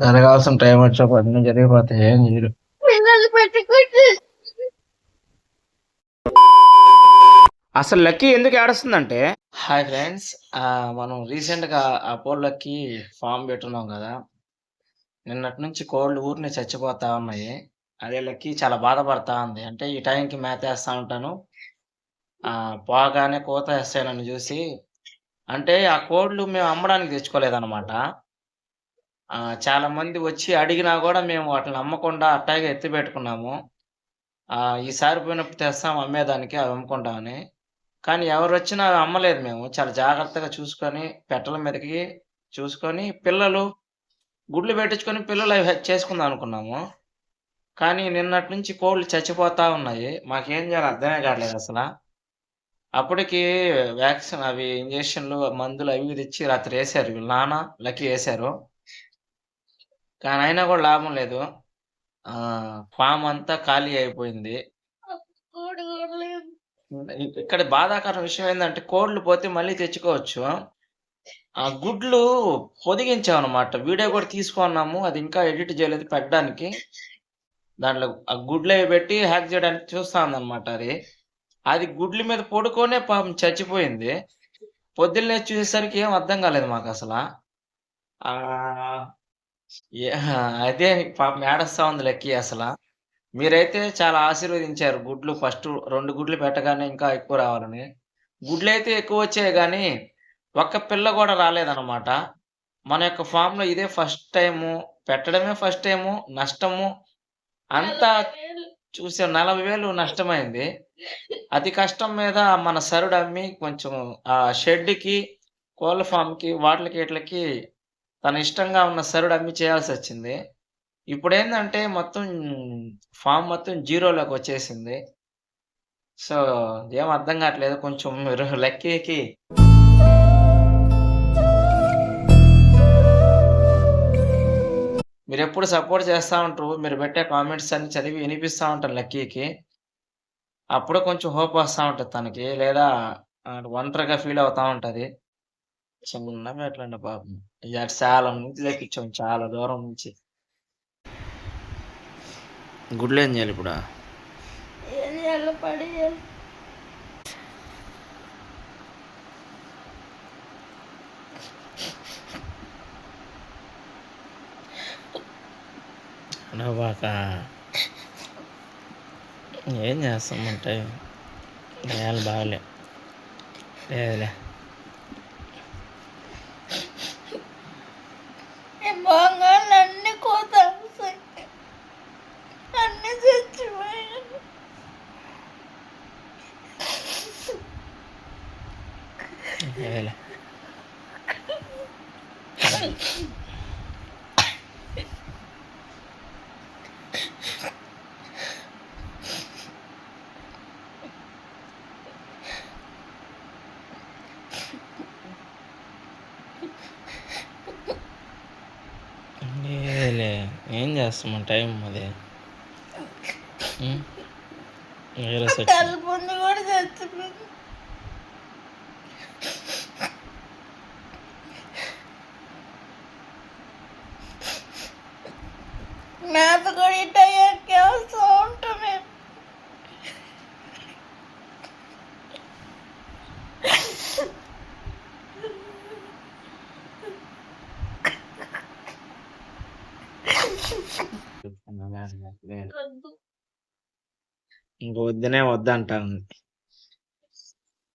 జరగాల్సిన టైం వచ్చినప్పుడు అన్ని జరిగిపోతాయి ఏం చేయరు అసలు లక్కీ ఎందుకు ఏడుస్తుందంటే? హాయ్ ఫ్రెండ్స్ మనం రీసెంట్గా అపోలోకి ఫామ్ పెట్టున్నాం కదా. నిన్నటి నుంచి కోళ్ళు ఊరిని చచ్చిపోతా ఉన్నాయి. అదే లక్కి చాలా బాధపడతా ఉంది. అంటే ఈ టైంకి మేత వేస్తా ఉంటాను. ఆ, పోగానే కోత వేస్తానని చూసి అంటే ఆ కోళ్ళు మేము అమ్మడానికి తెచ్చుకోలేదన్నమాట. చాలా మంది వచ్చి అడిగినా కూడా మేము వాటిని అమ్మకుండా అట్టాగే ఎత్తి పెట్టుకున్నాము ఈసారి పోయినప్పుడు తెస్తాం అమ్మేదానికి అవి అమ్ముకుంటామని. కానీ ఎవరు వచ్చినా అవి అమ్మలేదు మేము. చాలా జాగ్రత్తగా చూసుకొని పెట్టల మీదకి చూసుకొని పిల్లలు గుడ్లు పెట్టించుకొని పిల్లలు అవి చేసుకుందాం అనుకున్నాము. కానీ నిన్నటి నుంచి కోళ్ళు చచ్చిపోతా ఉన్నాయి. మాకేం చేయాలి అర్థమే కావట్లేదు అసలు. అప్పటికి వ్యాక్సిన్ అవి ఇంజక్షన్లు మందులు అవి తెచ్చి రాత్రి వేసారు వీళ్ళ. నాన్న లక్కీ వేశారు. కానీ అయినా కూడా లాభం లేదు. ఫామ్ అంతా ఖాళీ అయిపోయింది. ఇక్కడ బాధాకరం విషయం ఏంటంటే కోళ్ళు పోతే మళ్ళీ తెచ్చుకోవచ్చు. ఆ గుడ్లు పొదిగించాం అనమాట వీడియో కూడా తీసుకున్నాము. అది ఇంకా ఎడిట్ చేయలేదు పెట్టడానికి. దాంట్లో ఆ గుడ్లు అవి పెట్టి హ్యాక్ చేయడానికి చూస్తా అనమాట అది. అది గుడ్ల మీద పడుకొనే పాపం చచ్చిపోయింది. పొద్దున్నే చూసేసరికి ఏం అర్థం కాలేదు మాకు అసలు. ఆ అదే పాపం ఏడస్తా ఉంది లక్కీ అసలు. మీరైతే చాలా ఆశీర్వదించారు గుడ్లు ఫస్ట్ రెండు గుడ్లు పెట్టగానే ఇంకా ఎక్కువ రావాలని. గుడ్లు అయితే ఎక్కువ వచ్చాయి కానీ ఒక్క పిల్ల కూడా రాలేదన్నమాట. మన యొక్క ఫామ్లో ఇదే ఫస్ట్ టైము పెట్టడమే ఫస్ట్ టైము నష్టము అంతా చూసే నలభై వేలు నష్టమైంది. అతి కష్టం మీద మన సరుడు అమ్మి కొంచెం ఆ షెడ్కి కోళ్ళ ఫామ్కి వాటికి వీటికి తన ఇష్టంగా ఉన్న సరుడు అమ్మి చేయాల్సి వచ్చింది. ఇప్పుడు ఏంటంటే మొత్తం ఫామ్ మొత్తం జీరోలోకి వచ్చేసింది. సో ఏం అర్థం కావట్లేదు. కొంచెం మీరు లక్కీకి. మీరు ఎప్పుడు సపోర్ట్ చేస్తూ ఉంటారు. మీరు పెట్టే కామెంట్స్ అన్ని చదివి వినిపిస్తూ ఉంటారు లక్కీకి. అప్పుడు కొంచెం హోప్ వస్తూ ఉంటుంది తనకి. లేదా ఒంటరిగా ఫీల్ అవుతూ ఉంటుంది. చిన్న ఎట్లండి పాపం. ఇక చాలా నుంచి తెప్పించాం చాలా దూరం నుంచి. గుడ్లు ఏం చేయాలి ఇప్పుడు? ఏం చేయాలో పడి నవ్వాక ఏం చేస్తామంటే నేల బాగలే లేదులే. బాగానే అన్ని కోత వస్తాయి. అన్ని చచ్చిపోయాను లేదులే లేదులే ఏం చేస్తాం టైం అది ఉం? వేరే సెట్ తలుపుంది కూడా చచ్చిపోయింది మేత కూడా ఇట్ట ఎక్కేస్తూ ఉంటాను ఇంక వద్దునే వద్దంటా ఉంది